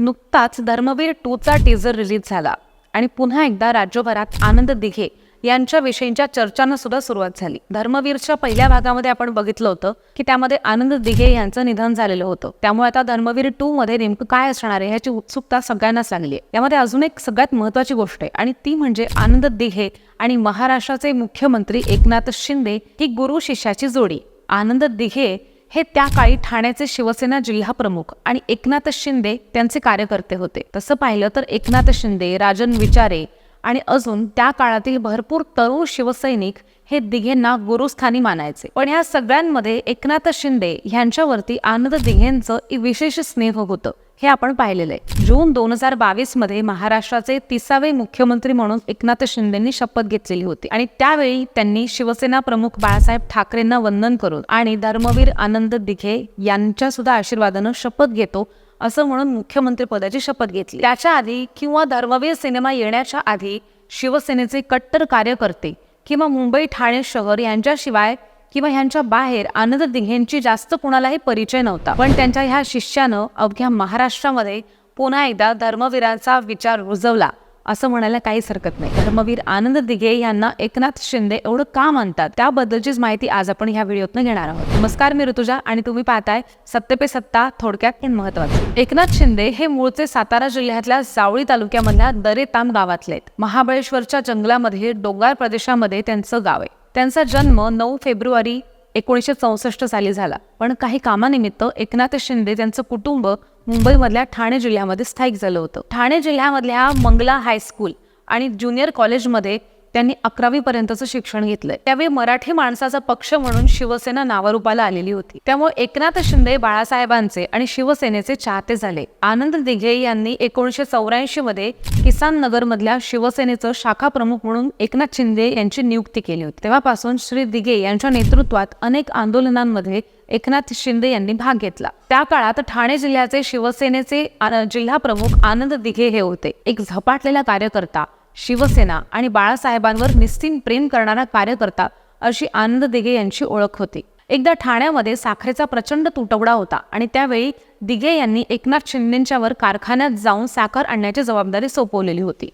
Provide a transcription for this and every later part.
नुकताच Dharmaveer टूचा teaser release झाला. आणि पुन्हा एकदा राज्यभरात आनंद दिघे यांच्याविषयीच्या चर्चांना सुद्धा सुरुवात झाली. धर्मवीरच्या पहिल्या भागामध्ये आपण बघितलं होतं की त्यामध्ये आनंद दिघे यांचं निधन झालेलं होतं. त्यामुळे आता धर्मवीर टू मध्ये नेमकं काय असणार आहे ह्याची उत्सुकता सगळ्यांनाच लागली आहे. यामध्ये अजून एक सगळ्यात महत्वाची गोष्ट आहे आणि ती म्हणजे आनंद दिघे आणि महाराष्ट्राचे मुख्यमंत्री एकनाथ शिंदे ही गुरु शिष्याची जोडी. आनंद दिघे हे त्या काळी ठाण्याचे शिवसेना जिल्हा प्रमुख आणि एकनाथ शिंदे त्यांचे कार्यकर्ते होते. तसं पाहिलं तर एकनाथ शिंदे राजन विचारे आणि अजून त्या काळातील भरपूर तरुण शिवसैनिक हे दिघेंना गुरुस्थानी मानायचे. पण या सगळ्यांमध्ये एकनाथ शिंदे ह्यांच्यावरती आनंद दिघेंचं विशेष स्नेह होतं. हे आपण पाहिलेलं आहे. जून दोन हजार बावीसमध्ये महाराष्ट्राचे तिसावे मुख्यमंत्री म्हणून एकनाथ शिंदेनी शपथ घेतलेली होती. आणि त्यावेळी त्यांनी शिवसेना प्रमुख बाळासाहेब ठाकरेंना वंदन करून आणि धर्मवीर आनंद दिघे यांच्या सुद्धा आशीर्वादानं शपथ घेतो असं म्हणून मुख्यमंत्रीपदाची शपथ घेतली. त्याच्या आधी किंवा धर्मवीर सिनेमा येण्याच्या आधी शिवसेनेचे कट्टर कार्यकर्ते किंवा मुंबई ठाणे शहर यांच्याशिवाय किंवा ह्यांच्या बाहेर आनंद दिघेंची जास्त कुणालाही परिचय नव्हता. पण त्यांच्या ह्या शिष्यानं अवघ्या महाराष्ट्रामध्ये पुन्हा एकदा धर्मवीरांचा विचार रुजवला. असं म्हणायला काहीच हरकत नाही. धर्मवीर आनंद दिघे यांना एकनाथ शिंदे एवढं का मानतात? त्याबद्दलचीच माहिती आज आपण ह्या व्हिडिओतनं घेणार आहोत. नमस्कार मी ऋतुजा आणि तुम्ही पाहताय सत्य पे सत्ता थोडक्यात पण महत्वाचं एकनाथ शिंदे हे मूळचे सातारा जिल्ह्यातल्या जावळी तालुक्यामधल्या दरेताम गावातले आहेत. महाबळेश्वरच्या जंगलामध्ये डोंगर प्रदेशामध्ये त्यांचं गाव आहे. त्यांचा जन्म नऊ फेब्रुवारी एकोणीसशे चौसष्ट साली झाला. पण काही कामानिमित्त एकनाथ शिंदे त्यांचं कुटुंब मुंबईमधल्या ठाणे जिल्ह्यामध्ये स्थायिक झालं होतं. ठाणे जिल्ह्यामधल्या मंगला हायस्कूल आणि ज्युनियर कॉलेजमध्ये त्यांनी अकरावी पर्यंतचं शिक्षण घेतलंय. त्यावेळी मराठी माणसाचा पक्ष म्हणून शिवसेना नावारूपाला आलेली होती. त्यामुळे एकनाथ शिंदे बाळासाहेबांचे आणि शिवसेनेचे चाहते झाले. आनंद दिघे यांनी एकोणीसशे चौऱ्याऐंशी मध्ये किसान नगर मधल्या शिवसेनेचं शाखा प्रमुख म्हणून एकनाथ शिंदे यांची नियुक्ती केली होती. तेव्हापासून श्री दिघे यांच्या नेतृत्वात अनेक आंदोलनांमध्ये एकनाथ शिंदे यांनी भाग घेतला. त्या काळात ठाणे जिल्ह्याचे शिवसेनेचे जिल्हा प्रमुख आनंद दिघे हे होते. एक झपाटलेला कार्यकर्ता शिवसेना आणि बाळासाहेबांवर निस्तीन प्रेम करणारा कार्यकर्ता अशी आनंद दिघे यांची ओळख होती. एकदा ठाण्यामध्ये साखरेचा प्रचंड तुटवडा होता आणि त्यावेळी दिघे यांनी एकनाथ शिंदेच्यावर कारखान्यात जाऊन साखर आणण्याची जबाबदारी सोपवलेली होती.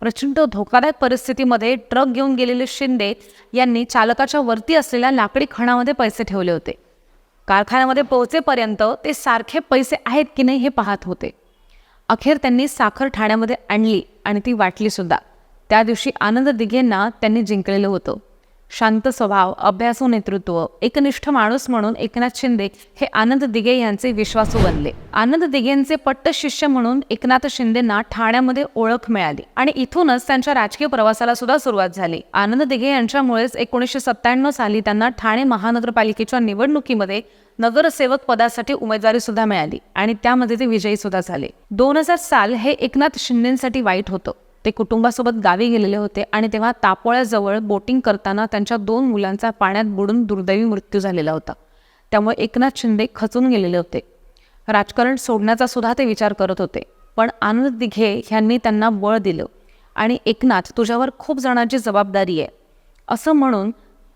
प्रचंड धोकादायक परिस्थितीमध्ये ट्रक घेऊन गेलेले शिंदे यांनी चालकाच्या वरती असलेल्या लाकडी खणामध्ये पैसे ठेवले होते. कारखान्यामध्ये पोहोचेपर्यंत ते सारखे पैसे आहेत की नाही हे पाहत होते. अखेर त्यांनी साखर ठाण्यामध्ये आणली आणि ती वाटली सुद्धा त्या दिवशी आनंद दिघेंना त्यांनी जिंकलेलं होतं. शांत स्वभाव अभ्यासू नेतृत्व एकनिष्ठ माणूस म्हणून एकनाथ शिंदे हे आनंद दिघे यांचे विश्वासू बनले. आनंद दिघेंचे पट्ट शिष्य म्हणून एकनाथ शिंदेना ठाण्यामध्ये ओळख मिळाली आणि इथूनच त्यांच्या राजकीय प्रवासाला सुद्धा सुरुवात झाली. आनंद दिघे यांच्यामुळेच एकोणीसशे सत्त्याण्णव साली त्यांना ठाणे महानगरपालिकेच्या निवडणुकीमध्ये नगरसेवक पदासाठी उमेदवारी सुद्धा मिळाली आणि त्यामध्ये ते विजयी सुद्धा झाले. दोन हजार साल हे एकनाथ शिंदेसाठी वाईट होतं. ते कुटुंबासोबत गावी गेलेले होते आणि तेव्हा तापोळ्याजवळ बोटिंग करताना त्यांच्या दोन मुलांचा पाण्यात बुडून दुर्दैवी मृत्यू झालेला होता. त्यामुळे एकनाथ शिंदे खचून गेलेले होते. राजकारण सोडण्याचा सुद्धा ते विचार करत होते. पण आनंद दिघे ह्यांनी त्यांना बळ दिलं. आणि एकनाथ तुझ्यावर खूप जणांची जबाबदारी आहे. असं म्हणून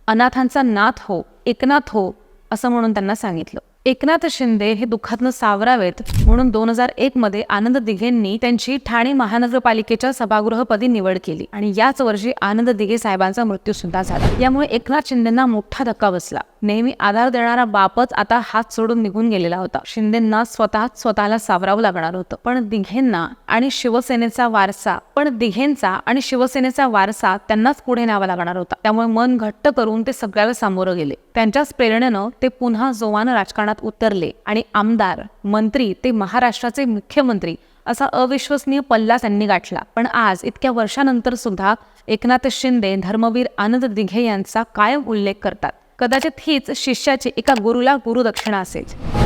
अनाथांचा नाथ हो एकनाथ हो असं म्हणून त्यांना सांगितलं. एकनाथ शिंदे हे दुःखातनं सावरावेत म्हणून दोन हजार एक मध्ये आनंद दिघेंनी त्यांची ठाणे महानगरपालिकेच्या सभागृहपदी निवड केली. आणि याच वर्षी आनंद दिघे साहेबांचा मृत्यू सुद्धा झाला. यामुळे एकनाथ शिंदेना मोठा धक्का बसला. नेहमी आधार देणारा बापच आता हात सोडून निघून गेलेला होता. शिंदेंना स्वतःच स्वतःला सावरावं लागणार होतं. पण दिघेंना आणि शिवसेनेचा वारसा पण दिघेंचा आणि शिवसेनेचा वारसा त्यांनाच पुढे न्यावा लागणार होता. त्यामुळे मन घट्ट करून ते सगळ्याला सामोरं गेले. त्यांच्याच प्रेरणेनं ते पुन्हा जोमानं राजकारणात उतरले आणि आमदार मंत्री ते महाराष्ट्राचे मुख्यमंत्री असा अविश्वसनीय पल्ला त्यांनी गाठला. पण आज इतक्या वर्षानंतर सुद्धा एकनाथ शिंदे धर्मवीर आनंद दिघे यांचा कायम उल्लेख करतात. कदाचित हीच शिष्याची एका गुरुला गुरुदक्षिणा असेल.